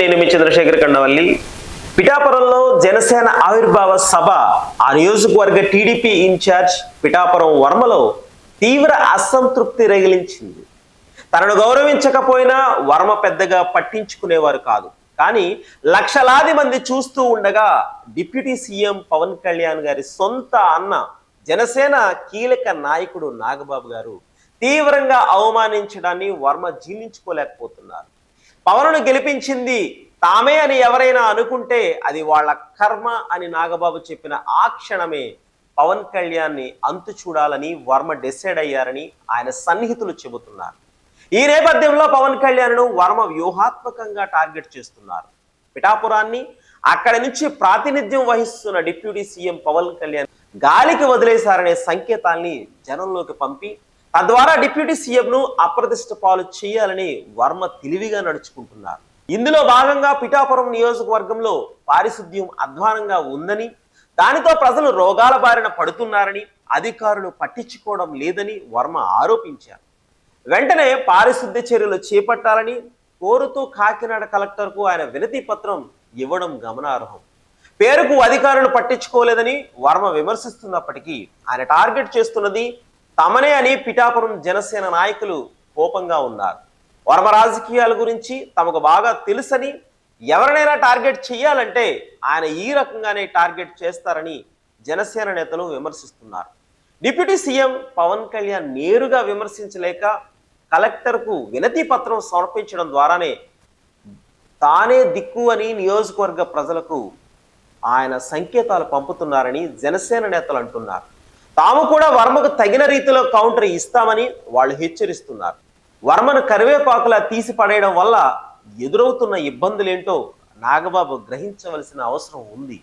నేను మీ చంద్రశేఖర్ కండవల్లి. పిఠాపురంలో జనసేన ఆవిర్భావ సభ ఆ నియోజకవర్గ టీడీపీ ఇన్ఛార్జ్ పిఠాపురం వర్మలో తీవ్ర అసంతృప్తి రగిలించింది. తనను గౌరవించకపోయినా వర్మ పెద్దగా పట్టించుకునేవారు కాదు. కానీ లక్షలాది మంది చూస్తూ ఉండగా డిప్యూటీ సీఎం పవన్ కళ్యాణ్ గారి సొంత అన్న జనసేన కీలక నాయకుడు నాగబాబు గారు తీవ్రంగా అవమానించడాన్ని వర్మ జీర్ణించుకోలేకపోతున్నారు. పవన్ను గెలిపించింది తామే అని ఎవరైనా అనుకుంటే అది వాళ్ళ కర్మ అని నాగబాబు చెప్పిన ఆ క్షణమే పవన్ కళ్యాణ్ని అంతు చూడాలని వర్మ డిసైడ్ అయ్యారని ఆయన సన్నిహితులు చెబుతున్నారు. ఈ నేపథ్యంలో పవన్ కళ్యాణ్ను వర్మ వ్యూహాత్మకంగా టార్గెట్ చేస్తున్నారు. పిఠాపురాన్ని అక్కడి నుంచి ప్రాతినిధ్యం వహిస్తున్న డిప్యూటీ సీఎం పవన్ కళ్యాణ్ గాలికి వదిలేశారనే సంకేతాల్ని జనంలోకి పంపి తద్వారా డిప్యూటీ సీఎంను అప్రతిష్ట పాలు చేయాలని వర్మ తెలివిగా నడుచుకుంటున్నారు. ఇందులో భాగంగా పిఠాపురం నియోజకవర్గంలో పారిశుద్ధ్యం అధ్వానంగా ఉందని దానితో ప్రజలు రోగాల బారిన పడుతున్నారని అధికారులు పట్టించుకోవడం లేదని వర్మ ఆరోపించారు. వెంటనే పారిశుద్ధ్య చర్యలు చేపట్టాలని కోరుతూ కాకినాడ కలెక్టర్కు ఆయన వినతి పత్రం ఇవ్వడం గమనార్హం. పేరుకు అధికారులు పట్టించుకోలేదని వర్మ విమర్శిస్తున్నప్పటికీ ఆయన టార్గెట్ చేస్తున్నది తమనే అని పిఠాపురం జనసేన నాయకులు కోపంగా ఉన్నారు. వర్మ రాజకీయాల గురించి తమకు బాగా తెలుసని ఎవరినైనా టార్గెట్ చేయాలంటే ఆయన ఈ రకంగానే టార్గెట్ చేస్తారని జనసేన నేతలు విమర్శిస్తున్నారు. డిప్యూటీ సీఎం పవన్ కళ్యాణ్ నేరుగా విమర్శించలేక కలెక్టర్కు వినతి పత్రం సమర్పించడం ద్వారానే తానే దిక్కు అని నియోజకవర్గ ప్రజలకు ఆయన సంకేతాలు పంపుతున్నారని జనసేన నేతలు అంటున్నారు. తాము కూడా వర్మకు తగిన రీతిలో కౌంటర్ ఇస్తామని వాళ్ళు హెచ్చరిస్తున్నారు. వర్మను కరివేపాకులా తీసి పడేయడం వల్ల ఎదురవుతున్న ఇబ్బందులేంటో నాగబాబు గ్రహించవలసిన అవసరం ఉంది.